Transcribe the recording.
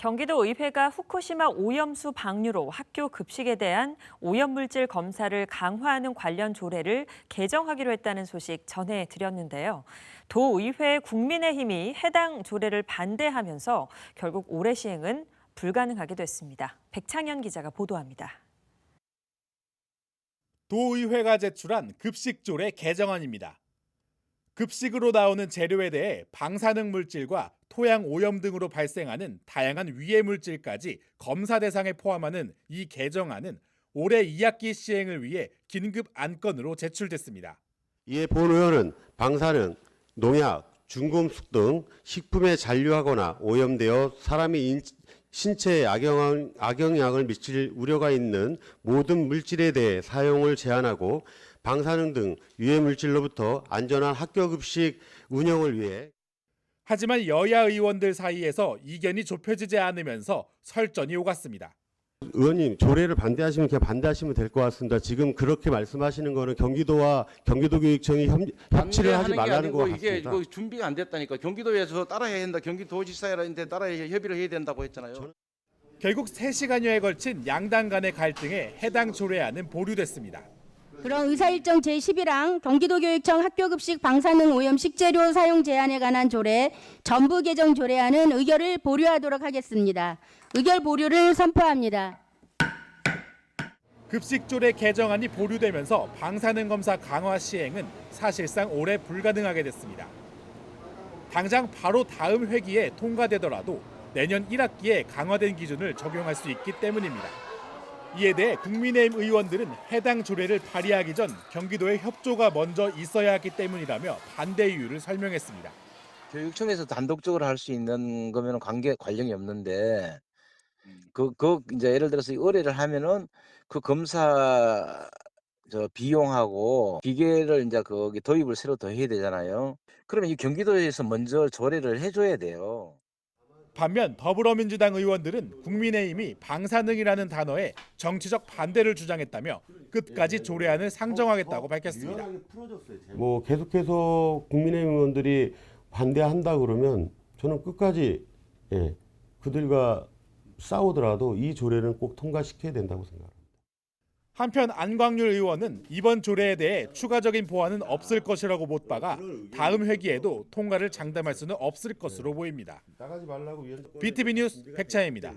경기도 의회가 후쿠시마 오염수 방류로 학교 급식에 대한 오염물질 검사를 강화하는 관련 조례를 개정하기로 했다는 소식 전해드렸는데요. 도의회 국민의힘이 해당 조례를 반대하면서 결국 올해 시행은 불가능하게 됐습니다. 백창현 기자가 보도합니다. 도의회가 제출한 급식조례 개정안입니다. 급식으로 나오는 재료에 대해 방사능 물질과 토양 오염 등으로 발생하는 다양한 위해 물질까지 검사 대상에 포함하는 이 개정안은 올해 2학기 시행을 위해 긴급 안건으로 제출됐습니다. 이에 본 의원은 방사능, 농약, 중금속 등 식품에 잔류하거나 오염되어 사람의 인- 신체에 악영, 악영향을 미칠 우려가 있는 모든 물질에 대해 사용을 제한하고 방사능 등 유해 물질로부터 안전한 학교 급식 운영을 위해 하지만 여야 의원들 사이에서 이견이 좁혀지지 않으면서 설전이 오갔습니다. 의원님 조례를 반대하시면 그냥 반대하시면 될 것 같습니다. 지금 그렇게 말씀하시는 거는 경기도와 경기도교육청이 협, 협치를 하지 말라는 것 아니고 이게 같습니다. 이거 준비가 안 됐다니까 경기도에서 따라해야 된다 경기도지사한테 따라해 협의를 해야 된다고 했잖아요. 결국 3시간여에 걸친 양당 간의 갈등에 해당 조례안은 보류됐습니다. 그런 의사일정 제11항 경기도교육청 학교급식 방사능 오염 식재료 사용 제한에 관한 조례 전부 개정 조례안은 의결을 보류하도록 하겠습니다. 의결 보류를 선포합니다. 급식 조례 개정안이 보류되면서 방사능 검사 강화 시행은 사실상 올해 불가능하게 됐습니다. 당장 바로 다음 회기에 통과되더라도 내년 1학기에 강화된 기준을 적용할 수 있기 때문입니다. 이에 대해 국민의힘 의원들은 해당 조례를 발의하기 전 경기도의 협조가 먼저 있어야 하기 때문이라며 반대 이유를 설명했습니다. 교육청에서 단독적으로 할 수 있는 거면 관계 관련이 없는데 그, 그 이제 예를 들어서 이 의뢰를 하면은 그 검사 저 비용하고 기계를 이제 거기 도입을 새로 더 해야 되잖아요. 그러면 이 경기도에서 먼저 조례를 해줘야 돼요. 반면 더불어민주당 의원들은 국민의힘이 방사능이라는 단어에 정치적 반대를 주장했다며 끝까지 조례안을 상정하겠다고 밝혔습니다. 뭐 계속해서 국민의힘 의원들이 반대한다 그러면 저는 끝까지 예, 그들과 싸우더라도 이 조례는 꼭 통과시켜야 된다고 생각합니다. 한편 안광률 의원은 이번 조례에 대해 추가적인 보완은 없을 것이라고 못 박아 다음 회기에도 통과를 장담할 수는 없을 것으로 보입니다. BTV 뉴스 백차입니다.